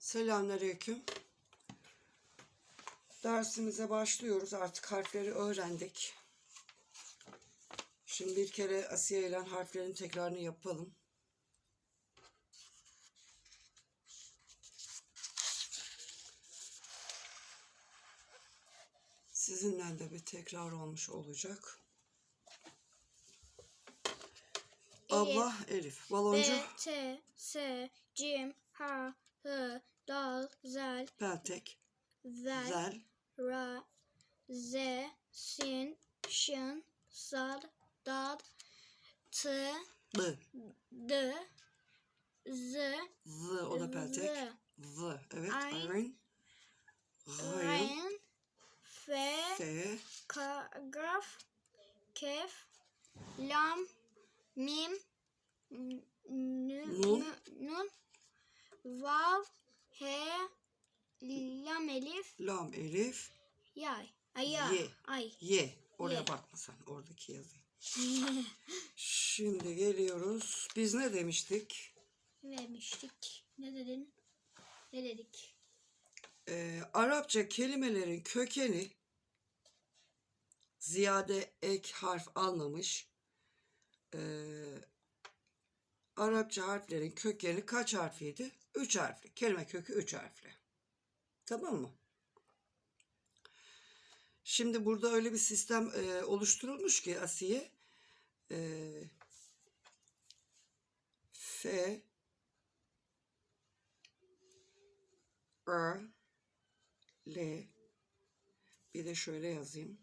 Selamünaleyküm. Dersimize başlıyoruz. Artık harfleri öğrendik. Şimdi bir kere Asiye ile harflerin tekrarını yapalım. Sizinle de bir tekrar olmuş olacak. Abla Elif. Baloncu B, T, S, Cim, H, H, Dal, Zel, Peltek. Zel, Zel. Ra, Z, Sin, Şın, Sad, Dad, T, B. D, Z, Z o da peltek. Z, Z. Evet. Ayn. Ayn. Gayın. Rain, F, F. Kaf, Kef, Lam, Mim, Nun. Nun, Vav, He, Lam Elif, Lam Elif. Yay. Ay ya. Ye. Ay. Ye. Oraya Ye. bakma sen. Oradaki yazıyı. Şimdi geliyoruz. Biz ne demiştik? Vermiştik. Ne dedin? Ne dedik? Ee, Arapça kelimelerin kökeni ziyade ek harf almamış. Ee, Arapça harflerin kökeni kaç harfliydi? Üç harfli. Kelime kökü üç harfli. Tamam mı? Şimdi burada öyle bir sistem e, oluşturulmuş ki Asiye. E, F R L bir de şöyle yazayım.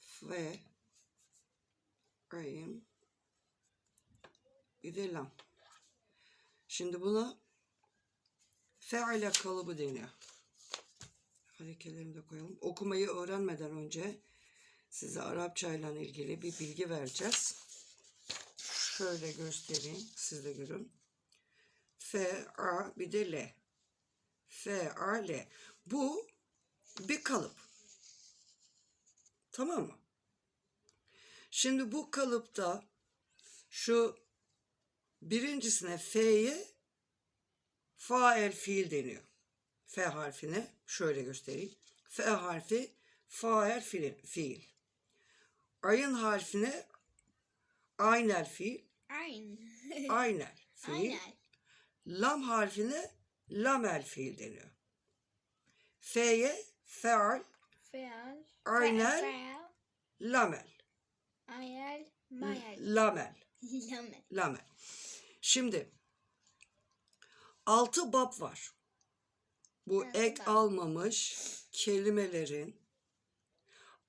F R'im bir de lam. Şimdi buna feale kalıbı deniyor. Hareketlerini de koyalım. Okumayı öğrenmeden önce size Arapça ile ilgili bir bilgi vereceğiz. Şöyle göstereyim. Siz de görün. F, A bir de L. F, A, L. Bu bir kalıp. Tamam mı? Şimdi bu kalıpta şu birincisine F'ye fael fiil deniyor. F harfine şöyle göstereyim. F harfi fael fiil. fiil. Ayın harfine aynel fiil. Ayn. Aynel fiil. Aynen. Lam harfine lamel fiil deniyor. F'ye feal, Feal. Aynen. Feal. lamel. Ayel. Mayel. Lamel. Lamel. Lamel. Şimdi altı bab var. Bu Altı ek bab. almamış kelimelerin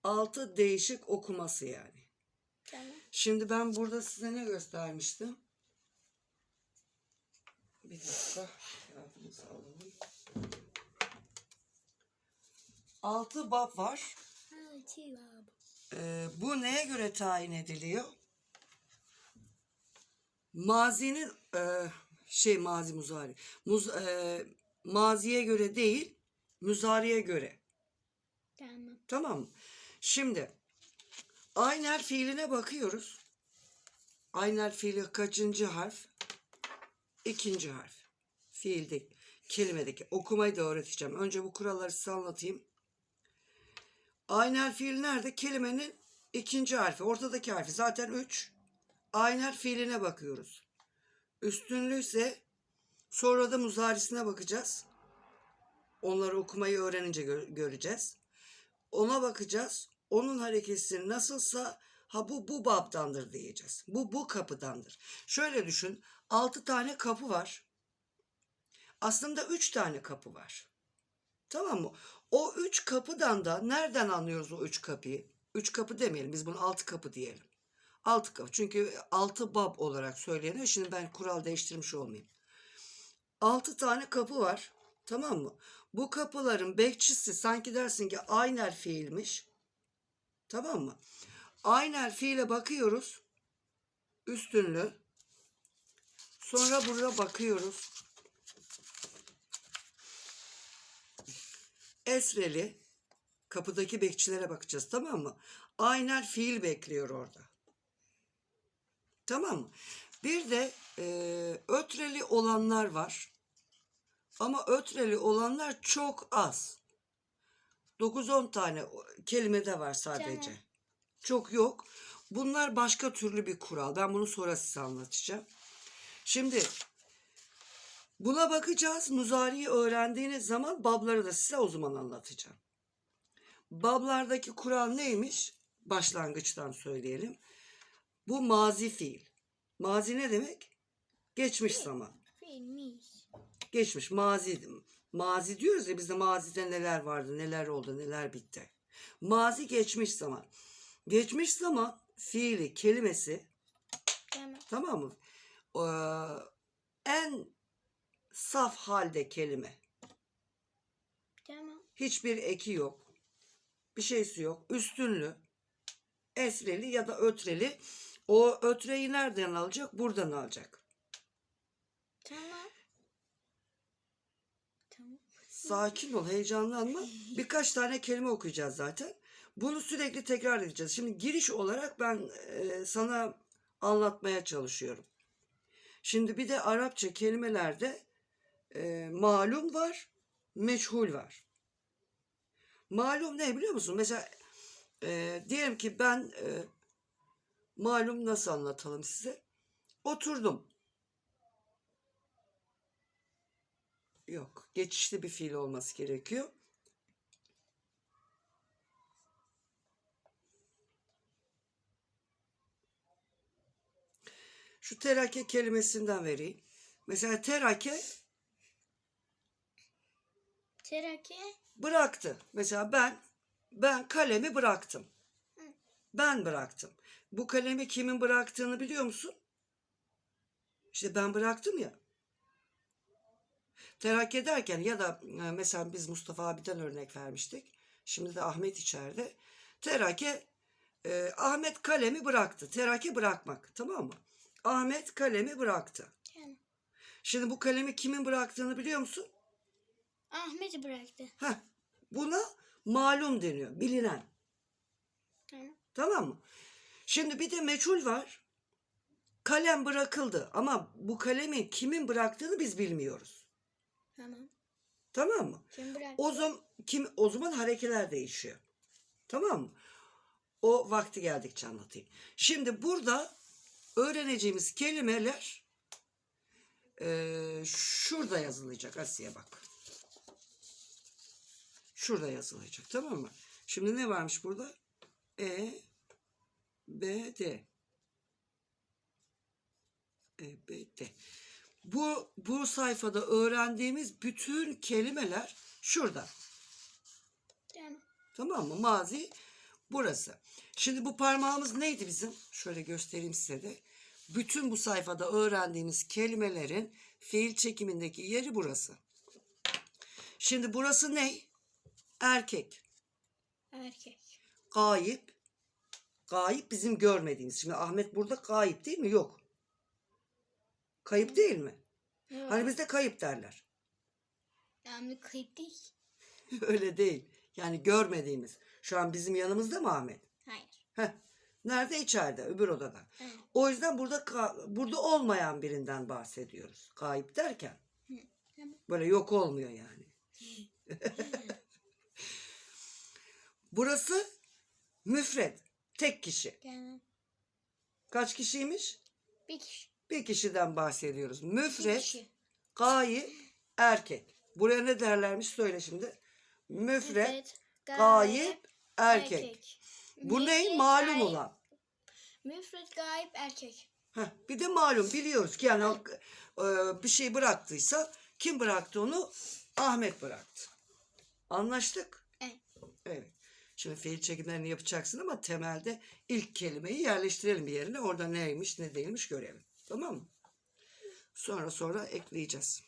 altı değişik okuması yani. Tamam. Şimdi ben burada size ne göstermiştim? Bir dakika. Alalım. Altı bab var. Bab. Ee, bu neye göre tayin ediliyor? Mazinin e, şey mazi muzari. Muz, e, maziye göre değil, müzariye göre. Tamam. Tamam mı? Şimdi aynel fiiline bakıyoruz. Aynel fiili kaçıncı harf? İkinci harf. Fiildeki, kelimedeki. Okumayı da öğreteceğim. Önce bu kuralları size anlatayım. Aynel fiil nerede? Kelimenin ikinci harfi. Ortadaki harfi. Zaten üç. Aynel fiiline bakıyoruz. Üstünlü ise sonra da muzarisine bakacağız. Onları okumayı öğrenince gö- göreceğiz. Ona bakacağız. Onun hareketleri nasılsa ha bu bu babdandır diyeceğiz. Bu bu kapıdandır. Şöyle düşün. Altı tane kapı var. Aslında üç tane kapı var. Tamam mı? O üç kapıdan da nereden anlıyoruz o üç kapıyı? Üç kapı demeyelim. Biz bunu altı kapı diyelim. Altı kapı. Çünkü altı bab olarak söyleniyor. Şimdi ben kural değiştirmiş olmayayım. Altı tane kapı var. Tamam mı? Bu kapıların bekçisi sanki dersin ki aynel fiilmiş. Tamam mı? Aynel fiile bakıyoruz. Üstünlü. Sonra burada bakıyoruz. Esreli. Kapıdaki bekçilere bakacağız tamam mı? Aynel fiil bekliyor orada. Tamam mı? Bir de e, ötreli olanlar var. Ama ötreli olanlar çok az. 9-10 tane kelimede var sadece. Tamam. Çok yok. Bunlar başka türlü bir kural. Ben bunu sonra size anlatacağım. Şimdi buna bakacağız. Muzari'yi öğrendiğiniz zaman babları da size o zaman anlatacağım. Bablardaki kural neymiş? Başlangıçtan söyleyelim. Bu mazi fiil. Mazi ne demek? Geçmiş zaman. Filmiş. Geçmiş mazi. Mazi diyoruz ya bizde mazide neler vardı, neler oldu, neler bitti. Mazi geçmiş zaman. Geçmiş zaman fiili, kelimesi Tamam. tamam mı? Ee, en saf halde kelime. Tamam. Hiçbir eki yok. Bir şeysi yok. Üstünlü. Esreli ya da ötreli. O ötreyi nereden alacak? Buradan alacak. Tamam. Tamam. Sakin ol, heyecanlanma. Birkaç tane kelime okuyacağız zaten. Bunu sürekli tekrar edeceğiz. Şimdi giriş olarak ben e, sana anlatmaya çalışıyorum. Şimdi bir de Arapça kelimelerde e, malum var, meçhul var. Malum ne biliyor musun? Mesela e, diyelim ki ben e, malum nasıl anlatalım size? Oturdum. Yok. Geçişli bir fiil olması gerekiyor. Şu terake kelimesinden vereyim. Mesela terake Terake. bıraktı. Mesela ben ben kalemi bıraktım. Ben bıraktım. Bu kalemi kimin bıraktığını biliyor musun? İşte ben bıraktım ya. Terakki ederken ya da e, mesela biz Mustafa abiden örnek vermiştik. Şimdi de Ahmet içeride. Terake e, Ahmet kalemi bıraktı. Terake bırakmak tamam mı? Ahmet kalemi bıraktı. Tamam. Şimdi bu kalemi kimin bıraktığını biliyor musun? Ahmet'i bıraktı. Heh, buna malum deniyor. Bilinen. Tamam. Tamam mı? Şimdi bir de meçhul var. Kalem bırakıldı ama bu kalemi kimin bıraktığını biz bilmiyoruz. Tamam. Tamam mı? Kim bıraktı? O zaman kim o zaman harekeler değişiyor. Tamam mı? O vakti geldikçe anlatayım. Şimdi burada öğreneceğimiz kelimeler eee, şurada yazılacak Asiye bak. Şurada yazılacak tamam mı? Şimdi ne varmış burada? E B D E B D. Bu bu sayfada öğrendiğimiz bütün kelimeler şurada. Tamam. Tamam mı? Mazi burası. Şimdi bu parmağımız neydi bizim? Şöyle göstereyim size de. Bütün bu sayfada öğrendiğimiz kelimelerin fiil çekimindeki yeri burası. Şimdi burası ne? Erkek. Erkek. Gayip. Gayip bizim görmediğimiz. Şimdi Ahmet burada gayip değil mi? Yok. Kayıp değil mi? Yok. Hani bizde kayıp derler. Yani kayıp değil. Öyle değil. Yani görmediğimiz. Şu an bizim yanımızda mı Ahmet? Hayır. Heh. Nerede? İçeride, öbür odada. Evet. O yüzden burada burada olmayan birinden bahsediyoruz. Kayıp derken. Böyle yok olmuyor yani. Burası müfred. Tek kişi. Kaç kişiymiş? Bir kişi. Bir kişiden bahsediyoruz. Bir Müfred, kişi. gayip, erkek. Buraya ne derlermiş söyle şimdi. Müfret, gayip, erkek. Bu ne? Müfret, Malum gayip- olan. Müfret gayip erkek. Heh, bir de malum biliyoruz ki yani e, bir şey bıraktıysa kim bıraktı onu? Ahmet bıraktı. Anlaştık. Evet. Evet. Şimdi fiil çekimlerini yapacaksın ama temelde ilk kelimeyi yerleştirelim bir yerine. Orada neymiş ne değilmiş görelim. Tamam mı? Sonra sonra ekleyeceğiz.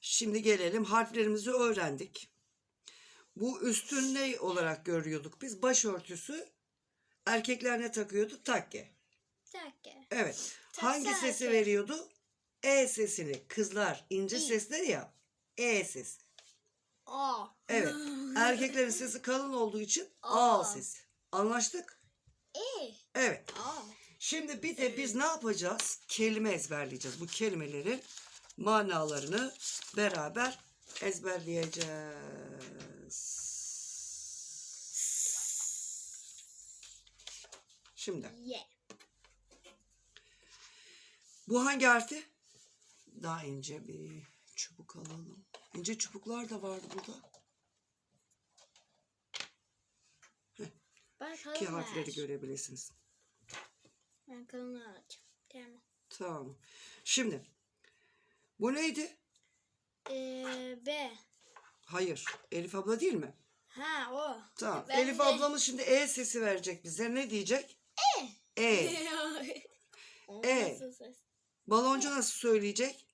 Şimdi gelelim harflerimizi öğrendik. Bu üstün ne olarak görüyorduk biz? Başörtüsü erkekler ne takıyordu? Takke. Takke. Evet. Ta- Hangi sesi veriyordu? E sesini. Kızlar ince İ. sesleri ya. E sesi. A. Evet. Erkeklerin sesi kalın olduğu için Aa. A sesi. Anlaştık? E. Evet. A. Şimdi bir de biz ne yapacağız? Kelime ezberleyeceğiz. Bu kelimelerin manalarını beraber ezberleyeceğiz. Şimdi Ye. bu hangi harfi? Daha ince bir çubuk alalım. İnce çubuklar da vardı burada. Ben Ki kalın harfleri görebilirsiniz. Ben kalın alacağım. Tamam. Tamam. Şimdi bu neydi? Ee, B. Hayır. Elif abla değil mi? Ha o. Tamam. Ben Elif de- ablamız şimdi E sesi verecek bize. Ne diyecek? E. E. E. Baloncu nasıl söyleyecek?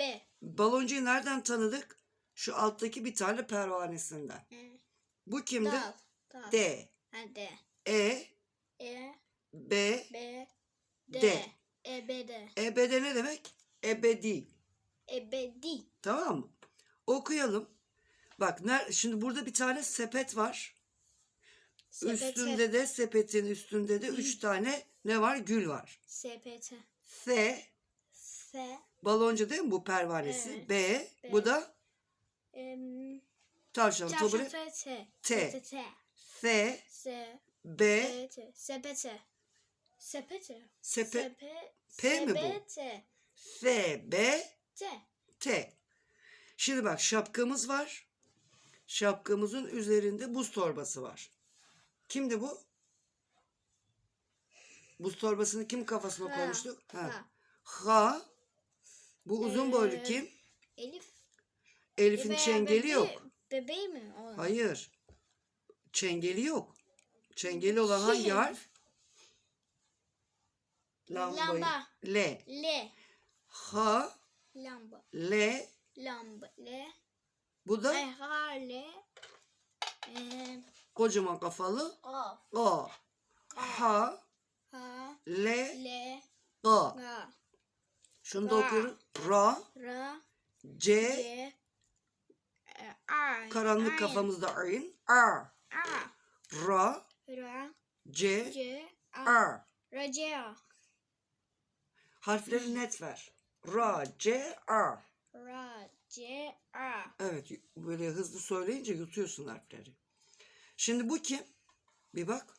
B. Baloncuyu nereden tanıdık? Şu alttaki bir tane pervanesinden. E. Bu kimdi? Dal. Dal. D. Ha D. E. E. B. B. D. D. E. B. D. Ebede ne demek? Ebedi. E. B. D. Tamam mı? Okuyalım. Bak şimdi burada bir tane sepet var. Sepete. Üstünde de sepetin üstünde de üç tane ne var? Gül var. Sepete. S S. baloncu değil mi bu pervanesi? Evet. B, B. bu da Em, tavşan Çarşı tobri. T. T. T. T. T. S, S. B, T. T. Sepete. Sepete. sepe, Sepe. P mi bu? Sepete. S, B, T. T. Şimdi bak şapkamız var. Şapkamızın üzerinde buz torbası var. Kimdi bu? Buz torbasını kim kafasına Ha, koymuştuk? Ha. ha. Ha. Bu uzun boylu Ee, kim? Elif. Elif'in Veya çengeli yok. Bebeği mi? O. Hayır. Çengeli yok. Çengeli olan hangi Şey. harf? Lambayı. Lamba. L. L. Ha. Lamba. L. Lamba. L. Bu da Ay, ha. L. Ee, kocaman kafalı. A. O. Ha. Ha. L. L. A. Ga. Şunu da Ra. okuyoruz. Ra. Ra. C. C. e, A. Karanlık kafamızda ayın. R. A. Ra. Ra. C. C. A. R. Ra. C. A. Harfleri net ver. Ra. C. R. Ra. C. A. Evet böyle hızlı söyleyince yutuyorsun harfleri. Şimdi bu kim? Bir bak.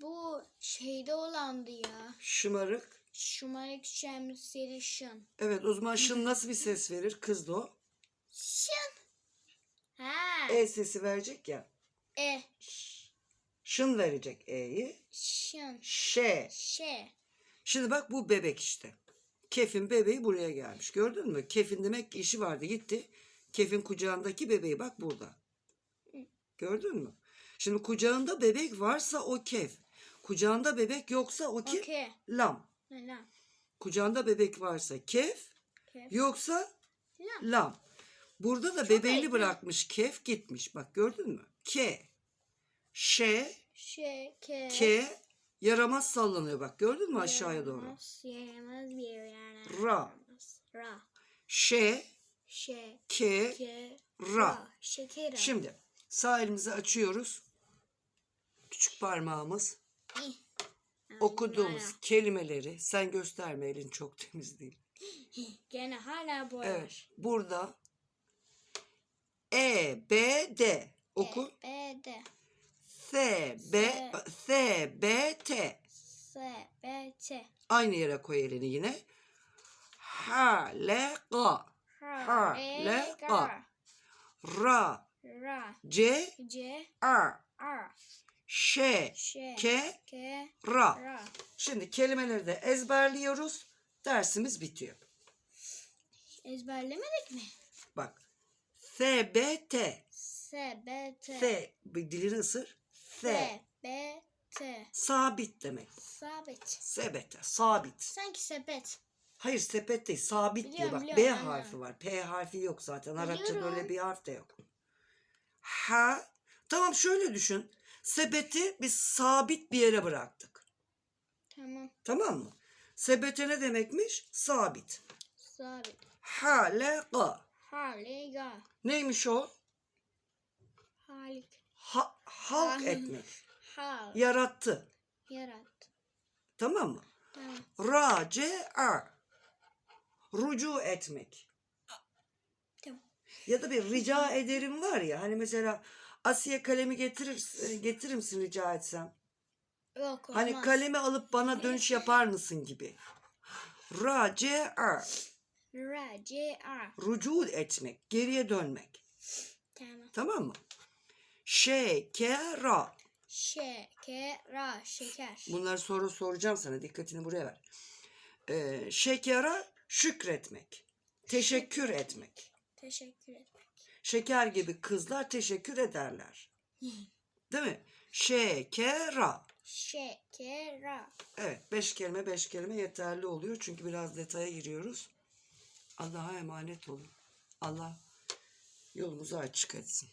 Bu şeyde olandı ya. Şımarık. Şımarık şemsiyeli şın. Evet o zaman şın nasıl bir ses verir? Kız da o. Şın. Ha. E sesi verecek ya. E. Şın verecek E'yi. Şın. Ş. Şe. Şimdi bak bu bebek işte. Kefin bebeği buraya gelmiş. Gördün mü? Kefin demek ki işi vardı gitti. Kefin kucağındaki bebeği bak burada. Gördün mü? Şimdi kucağında bebek varsa o kef. Kucağında bebek yoksa o kim? Okey. Lam. Lan? Kucağında bebek varsa kef, Kef. yoksa Lan. lam. Burada da bebeğini ekmek. bırakmış. Kef gitmiş. Bak gördün mü? Ke. Şe. Şe. Ke. Ke. Yaramaz sallanıyor bak. Gördün mü aşağıya doğru? Yaramaz, yaramaz bir yerlerine. Ra. yaramaz. Ra. Şe. Şe. Ke. Ke. Ra. Şekera. Şimdi sağ elimizi açıyoruz. Küçük parmağımız. İh. Okuduğumuz Hala. kelimeleri sen gösterme elin çok temiz değil. Gene hala boy Evet. var. Burada E, B, D. Oku. E, B, D. S, B, S, B, T. S, B, T. Aynı yere koy elini yine. H, L, G. H, L, G. G. R, Ra. C, C. R. R. Ş, Ş. K, K. R. Ra. Şimdi kelimeleri de ezberliyoruz. Dersimiz bitiyor. Ezberlemedik mi? Bak. S, B, T. S, B, T. S, dilini ısır. S. B, T. Sabit demek. Sabit. Sebete, sabit. Sanki sepet. Hayır sepet değil, sabit diyor Biliyorum, bak. B biliyorum, harfi aynen. var. P harfi yok zaten. Arapçada Biliyorum. öyle bir harf de yok. Ha. Tamam şöyle düşün. Sepeti biz sabit bir yere bıraktık. Tamam. Tamam mı? Sebete ne demekmiş? Sabit. Sabit. Ha, le, ga. Harika. Neymiş o? Halik. Ha, halk etmek. Hal. Yarattı. Yarat. Tamam mı? Tamam. Race er. Rucu etmek. Ya da bir rica ederim var ya hani mesela Asiye kalemi getirir e, getirir misin rica etsem? Yok olmaz. Hani kalemi alıp bana dönüş yapar mısın gibi. Raci'a R, C, A. rucu etmek, geriye dönmek. Tamam. Tamam mı? Şekera. Şeker, şeker. Bunları sonra soracağım sana. Dikkatini buraya ver. Ee, şekera şükretmek. Teşekkür etmek. Teşekkür etmek. Şeker gibi kızlar teşekkür ederler. Değil mi? Şekera. Şeker, Evet. Beş kelime beş kelime yeterli oluyor. Çünkü biraz detaya giriyoruz. Allah'a emanet olun. Allah yolumuzu açık etsin.